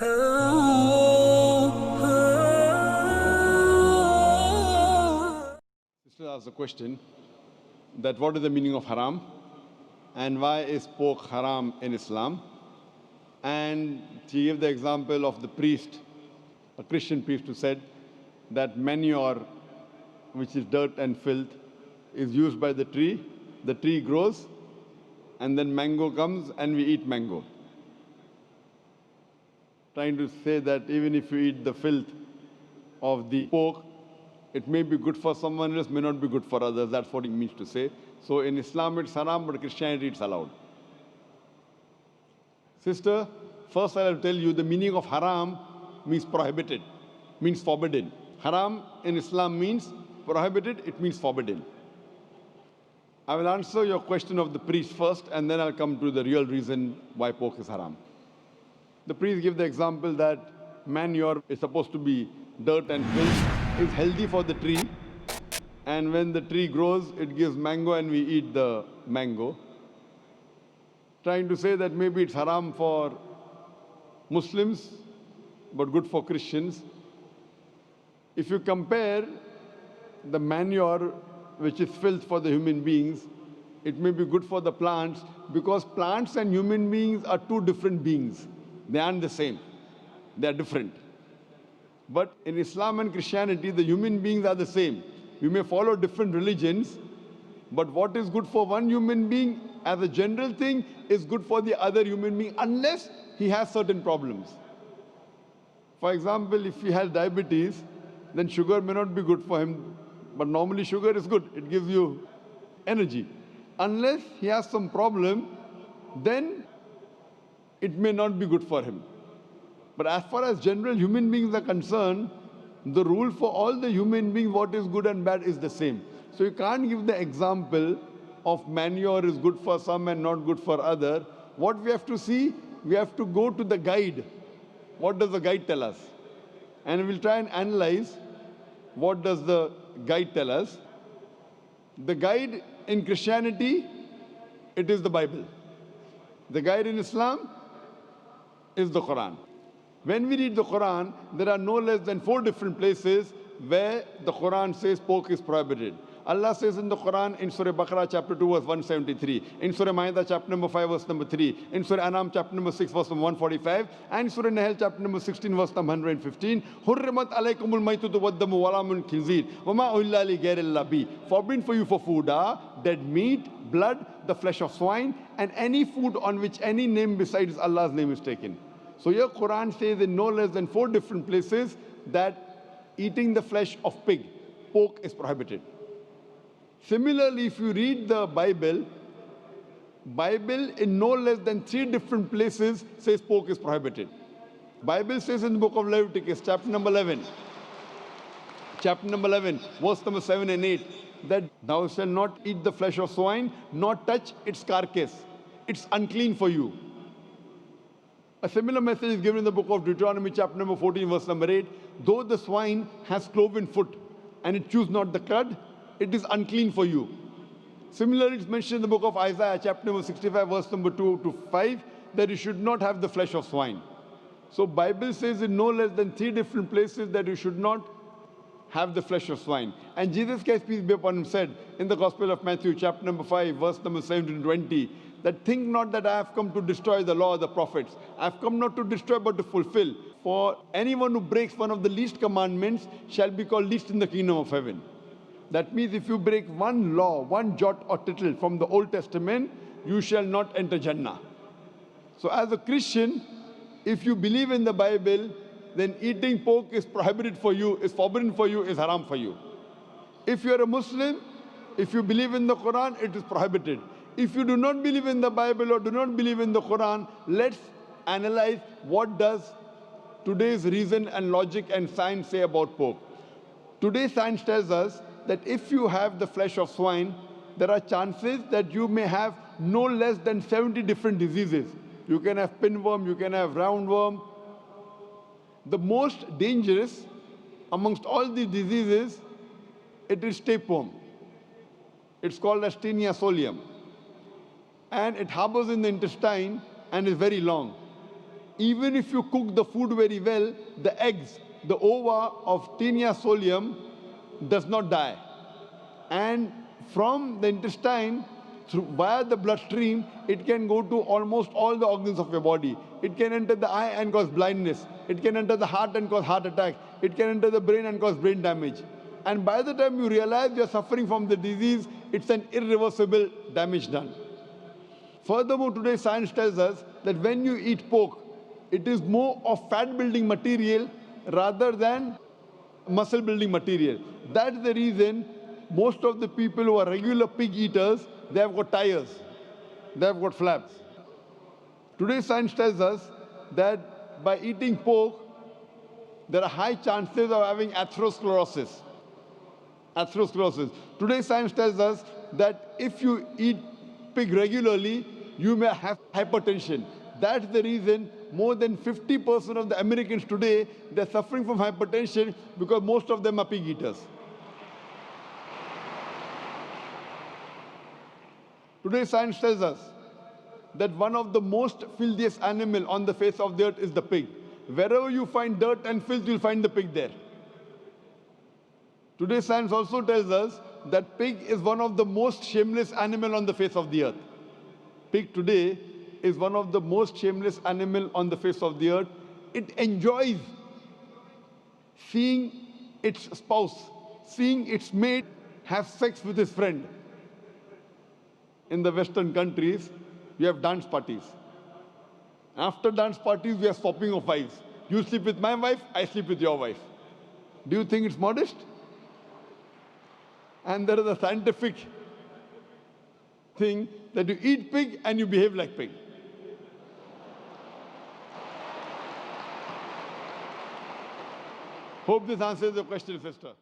Sister asked a question that what is the meaning of haram and why is pork haram in Islam? And she gave the example of the priest, a Christian priest who said that manure, which is dirt and filth, is used by the tree. The tree grows and then mango comes and we eat mango. Trying to say that even if you eat the filth of the pork, it may be good for someone else, may not be good for others. That's what it means to say. So in Islam it's haram, but Christianity it's allowed. Sister, first I'll tell you the meaning of haram means prohibited, means forbidden. Haram in Islam means prohibited, it means forbidden. I will answer your question of the priest first, and then I'll come to the real reason why pork is haram. The priest give the example that manure is supposed to be dirt and filth, is healthy for the tree, and when the tree grows, it gives mango and we eat the mango. Trying to say that maybe it's haram for Muslims, but good for Christians. If you compare the manure which is filth for the human beings, it may be good for the plants because plants and human beings are two different beings. They aren't the same, they are different. But in Islam and Christianity, the human beings are the same. We may follow different religions, but what is good for one human being as a general thing is good for the other human being unless he has certain problems. For example, if he has diabetes, then sugar may not be good for him. But normally sugar is good. It gives you energy. Unless he has some problem, then it may not be good for him. But as far as general human beings are concerned, the rule for all the human beings, what is good and bad, is the same. So you can't give the example of manure is good for some and not good for other. What we have to see, we have to go to the guide. What does the guide tell us? And we'll try and analyze what does the guide tell us. The guide in Christianity, it is the Bible. The guide in Islam is the Quran. When we read the Quran, there are no less than four different places where the Quran says pork is prohibited. Allah says in the Quran in Surah Baqarah chapter 2 verse 173, in Surah Ma'idah chapter number 5 verse number 3, in Surah Anam chapter number 6 verse number 145, and Surah Nahal chapter number 16 verse number 115, Hurrimat alaykumul maytutu waddamu walamun khinzir, wama uhilla li bi. Forbidden for you for food are dead meat, blood, the flesh of swine, and any food on which any name besides Allah's name is taken. So your Quran says in no less than four different places that eating the flesh of pig, pork is prohibited. Similarly, if you read the Bible, Bible in no less than three different places says pork is prohibited. Bible says in the book of Leviticus, chapter number 11, chapter number 11, verse number 7 and 8, that thou shalt not eat the flesh of swine, nor touch its carcass. It's unclean for you. A similar message is given in the book of Deuteronomy, chapter number 14, verse number 8. Though the swine has cloven foot and it chews not the cud, it is unclean for you. Similarly, it's mentioned in the book of Isaiah, chapter number 65, verse number 2 to 5, that you should not have the flesh of swine. So Bible says in no less than three different places that you should not have the flesh of swine. And Jesus Christ, peace be upon him, said in the Gospel of Matthew, chapter number 5, verse number 17 to 20, that think not that I have come to destroy the law of the prophets. I have come not to destroy but to fulfill. For anyone who breaks one of the least commandments shall be called least in the kingdom of heaven. That means if you break one law, one jot or tittle from the Old Testament, you shall not enter Jannah. So as a Christian, if you believe in the Bible, then eating pork is prohibited for you, is forbidden for you, is haram for you. If you are a Muslim, if you believe in the Quran, it is prohibited. If you do not believe in the Bible or do not believe in the Quran, let's analyze what does today's reason and logic and science say about pork. Today science tells us that if you have the flesh of swine, there are chances that you may have no less than 70 different diseases. You can have pinworm, you can have roundworm. The most dangerous amongst all these diseases, it is tapeworm. It's called as Taenia solium. And it harbors in the intestine and is very long. even if you cook the food very well, the eggs, the ova of Taenia solium does not die. And from the intestine, through, via the bloodstream, it can go to almost all the organs of your body. It can enter the eye and cause blindness. It can enter the heart and cause heart attack. It can enter the brain and cause brain damage. And by the time you realize you're suffering from the disease, it's an irreversible damage done. Furthermore, today science tells us that when you eat pork, it is more of fat building material rather than muscle building material. That's the reason most of the people who are regular pig eaters, they have got tires, they have got flaps. Today science tells us that by eating pork, there are high chances of having atherosclerosis. Atherosclerosis. Today science tells us that if you eat pig regularly, you may have hypertension. That's the reason more than 50% of the Americans today, they're suffering from hypertension because most of them are pig eaters. Today science tells us that one of the most filthiest animal on the face of the earth is the pig. Wherever you find dirt and filth, you'll find the pig there. Today science also tells us that pig is one of the most shameless animal on the face of the earth. Pig today is one of the most shameless animal on the face of the earth. It enjoys seeing its spouse, seeing its mate have sex with his friend. In the Western countries, we have dance parties. After dance parties, we are swapping of wives. You sleep with my wife, I sleep with your wife. Do you think it's modest? And there is a scientific thing that you eat pig and you behave like pig. Hope this answers your question, sister.